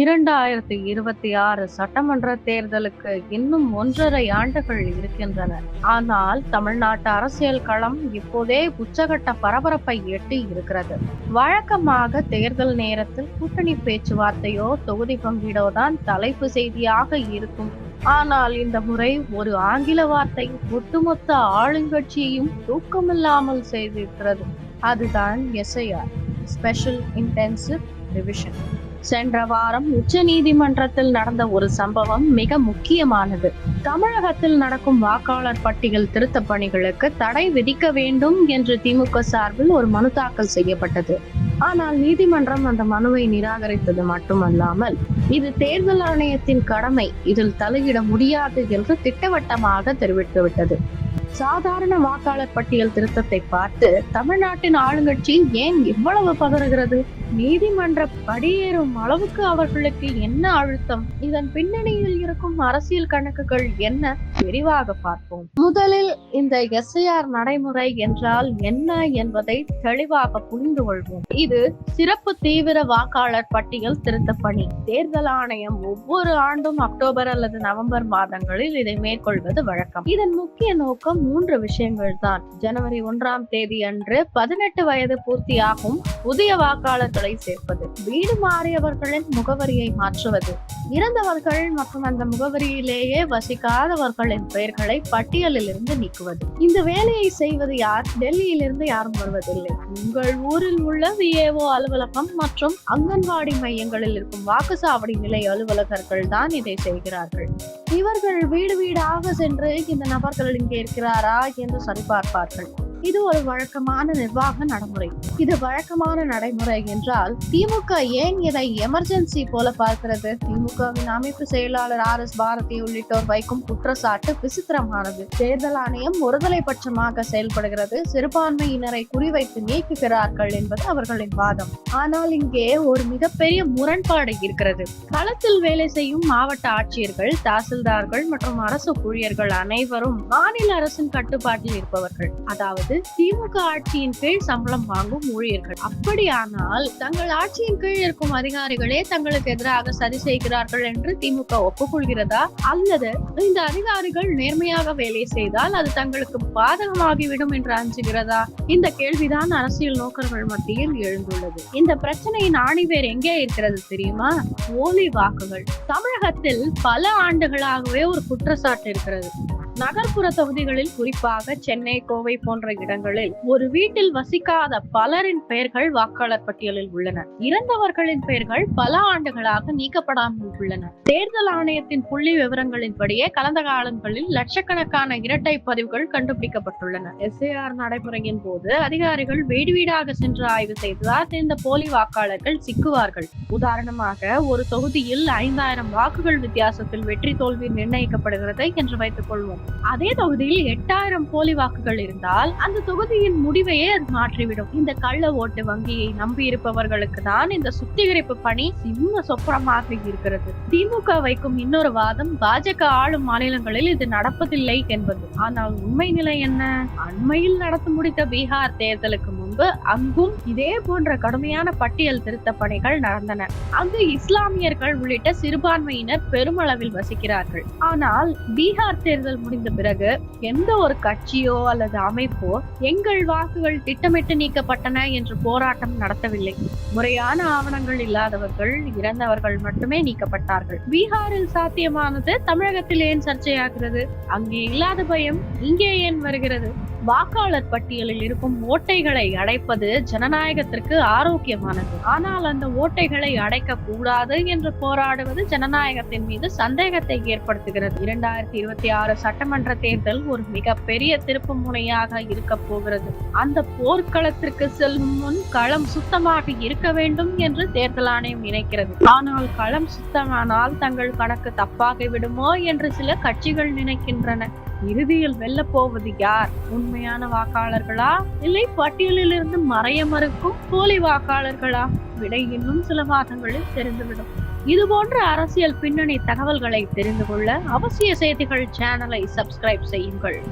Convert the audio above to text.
இரண்டாயிரத்தி இருபத்தி ஆறு சட்டமன்ற தேர்தலுக்கு இன்னும் ஒன்றரை ஆண்டுகள் இருக்கின்றன. ஆனால் தமிழ்நாட்டு அரசியல் களம் இப்போதே உச்சகட்ட பரபரப்பை எட்டி இருக்கிறது. வழக்கமாக தேர்தல் நேரத்தில் கூட்டணி பேச்சுவார்த்தையோ தொகுதி பங்கீடோ தான் தலைப்பு செய்தியாக இருக்கும். ஆனால் இந்த முறை ஒரு ஆங்கில வார்த்தை ஒட்டுமொத்த ஆளுங்கட்சியையும் தூக்கமில்லாமல் செய்திருக்கிறது. அதுதான் எஸ்ஐஆர் ஸ்பெஷல் இன்டென்சிவ் டிவிஷன் சென்ற வாரம் உச்ச நீதிமன்றத்தில் நடந்த ஒரு சம்பவம் மிக முக்கியமானது. தமிழகத்தில் நடக்கும் வாக்காளர் பட்டியல் திருத்த பணிகளுக்கு தடை விதிக்க வேண்டும் என்று திமுக சார்பில் ஒரு மனு தாக்கல் செய்யப்பட்டது. ஆனால் நீதிமன்றம் அந்த மனுவை நிராகரித்தது மட்டுமல்லாமல் இது தேர்தல் ஆணையத்தின் கடமை இதில் தலையிட முடியாது என்று திட்டவட்டமாக தெரிவித்துவிட்டது. சாதாரண வாக்காளர் பட்டியல் திருத்தத்தை பார்த்து தமிழ்நாட்டின் ஆளுங்கட்சி ஏன் இவ்வளவு பதறுகிறது நீதிமன்ற படியேறும் அளவுக்கு அவர்களுக்கு என்ன அழுத்தம்? இதன் பின்னணியில் இருக்கும் அரசியல் கணக்குகள் என்ன? விரிவாக பார்ப்போம். முதலில் இந்த எஸ்ஐஆர் நடைமுறை என்றால் என்ன என்பதை தெளிவாக புரிந்து கொள்வோம். இது சிறப்பு தீவிர வாக்காளர் பட்டியல் திருத்த பணி. தேர்தல் ஆணையம் ஒவ்வொரு ஆண்டும் அக்டோபர் அல்லது நவம்பர் மாதங்களில் இதை மேற்கொள்வது வழக்கம். இதன் முக்கிய நோக்கம் மூன்று விஷயங்கள் தான் ஜனவரி ஒன்றாம் தேதி அன்று பதினெட்டு வயது பூர்த்தியாகும் புதிய பொருட்களை சேர்ப்பது. வீடு மாறியவர்களின் முகவரியை மாற்றுவது. இறந்தவர்கள் மற்றும் அந்த முகவரியிலேயே வசிக்காதவர்களின் பெயர்களை பட்டியலில் இருந்து நீக்குவது. இந்த வேலையை செய்வது யார்? டெல்லியிலிருந்து யாரும் வருவதில்லை. உங்கள் ஊரில் உள்ள விஏஓ அலுவலகம் மற்றும் அங்கன்வாடி மையங்களில் இருக்கும் வாக்குச்சாவடி நிலை அலுவலகர்கள் தான் இதை செய்கிறார்கள். இவர்கள் வீடு வீடாக சென்று இந்த நபர்கள் இங்கே இருக்கிறாரா என்று சரிபார்ப்பார்கள். இது ஒரு வழக்கமான நிர்வாக நடைமுறை. இது வழக்கமான நடைமுறை என்றால் திமுக ஏன் இதை எமர்ஜென்சி போல பார்க்கிறது? திமுகவின் அமைப்பு செயலாளர் ஆர் எஸ் பாரதி உள்ளிட்டோர் வைக்கும் குற்றச்சாட்டு விசித்திரமானது. தேர்தல் ஆணையம் ஒருதலை பட்சமாக செயல்படுகிறது. சிறுபான்மையினரை குறிவைத்து நீக்குகிறார்கள் என்பது அவர்களின் வாதம். ஆனால் இங்கே ஒரு மிகப்பெரிய முரண்பாடு இருக்கிறது. களத்தில் வேலை செய்யும் மாவட்ட ஆட்சியர்கள் தாசில்தார்கள் மற்றும் அரசு ஊழியர்கள் அனைவரும் மாநில அரசின் கட்டுப்பாட்டில் இருப்பவர்கள். அதாவது திமுக ஆட்சியின் கீழ் சம்பளம் வாங்கும் ஊழியர்கள். அப்படியானால் தங்கள் ஆட்சியின் கீழ் இருக்கும் அதிகாரிகளே தங்களுக்கு எதிராக சரி செய்கிறார்கள் என்று திமுக ஒப்புக்கொள்கிறதா? அல்லது இந்த அதிகாரிகள் நேர்மையாக வேலை செய்தால் அது தங்களுக்கு பாதகமாகிவிடும் என்று அஞ்சுகிறதா? இந்த கேள்விதான் அரசியல் நோக்கர்கள் மத்தியில் எழுந்துள்ளது. இந்த பிரச்சனையின் ஆணிவேர் எங்கே இருக்கிறது தெரியுமா? ஓலி வாக்குகள். தமிழகத்தில் பல ஆண்டுகளாகவே ஒரு குற்றச்சாட்டு இருக்கிறது. நகர்ப்புற தொகுதிகளில் குறிப்பாக சென்னை கோவை போன்ற இடங்களில் ஒரு வீட்டில் வசிக்காத பலரின் பெயர்கள் வாக்காளர் பட்டியலில் உள்ளன. இறந்தவர்களின் பெயர்கள் பல ஆண்டுகளாக நீக்கப்படாமல் உள்ளன. தேர்தல் ஆணையத்தின் புள்ளி விவரங்களின்படியே கடந்த காலங்களில் லட்சக்கணக்கான இரட்டை பதிவுகள் கண்டுபிடிக்கப்பட்டுள்ளன. எஸ்ஏஆர் நடைமுறையின் போது அதிகாரிகள் வீடு வீடாக சென்று ஆய்வு செய்ததால் இந்த போலி வாக்காளர்கள் சிக்குவார்கள். உதாரணமாக ஒரு தொகுதியில் ஐந்தாயிரம் வாக்குகள் வித்தியாசத்தில் வெற்றி தோல்வி நிர்ணயிக்கப்படுகிறது என்று வைத்துக் கொள்வோம் அதே தொகுதியில் எட்டாயிரம் போலி வாக்குகள் இருந்தால் அந்த தொகுதியின் முடிவையே அது மாற்றிவிடும். இந்த கள்ள ஓட்டு வங்கியை நம்பி இருப்பவர்களுக்கு தான் இந்த சுத்திகரிப்பு பணி சிம்ம சொப்பனமாக இருக்கிறது. திமுக வைக்கும் இன்னொரு வாதம் பாஜக ஆளும் மாநிலங்களில் இது நடப்பதில்லை என்பது. ஆனால் உண்மை நிலை என்ன? அண்மையில் நடத்தி முடித்த பீகார் தேர்தலுக்கு முன்பு அங்கும் இதே போன்ற கடுமையான பட்டியல் திருத்த பணிகள் நடந்தன. அங்கு இஸ்லாமியர்கள் உள்ளிட்ட சிறுபான்மையினர் பெருமளவில் வசிக்கிறார்கள். ஆனால் பீகார் தேர்தல் முடிந்த பிறகு எந்த ஒரு கட்சியோ அல்லது அமைப்போ எங்கள் வாக்குகள் திட்டமிட்டு நீக்கப்பட்டன என்று போராட்டம் நடத்தவில்லை. முறையான ஆவணங்கள் இல்லாதவர்கள் இறந்தவர்கள் மட்டுமே நீக்கப்பட்டார்கள். பீகாரில் சாத்தியமானது தமிழகத்தில் ஏன் சர்ச்சையாகிறது? அங்கே இல்லாத பயம் இங்கே ஏன் வருகிறது? வாக்காளர் பட்டியலில் இருக்கும் ஓட்டைகளை அடைப்பது ஜனநாயகத்திற்கு ஆரோக்கியமானது. ஆனால் அந்த ஓட்டைகளை அடைக்க கூடாது என்று போராடுவது ஜனநாயகத்தின் மீது சந்தேகத்தை ஏற்படுத்துகிறது. இரண்டாயிரத்தி இருபத்தி ஆறு சட்டமன்ற தேர்தல் ஒரு மிகப்பெரிய திருப்பு முனையாக இருக்க போகிறது. அந்த போர்க்களத்திற்கு செல்லும் முன் களம் சுத்தமாக இருக்க வேண்டும் என்று தேர்தல் ஆணையம் நினைக்கிறது. ஆனால் களம் சுத்தமானால் தங்கள் கணக்கு தப்பாகி விடுமோ என்று சில கட்சிகள் நினைக்கின்றன. இறுதியில் வெல்ல போவது யார்? உண்மையான வாக்காளர்களா? இல்லை பட்டியலில் இருந்து மறைய மறுக்கும் போலி வாக்காளர்களா? விடை இன்னும் சில மாதங்களில் தெரிந்துவிடும். இது போன்ற அரசியல் பின்னணி தகவல்களை தெரிந்து கொள்ள அவசிய செய்திகள் சேனலை சப்ஸ்கிரைப் செய்யுங்கள்.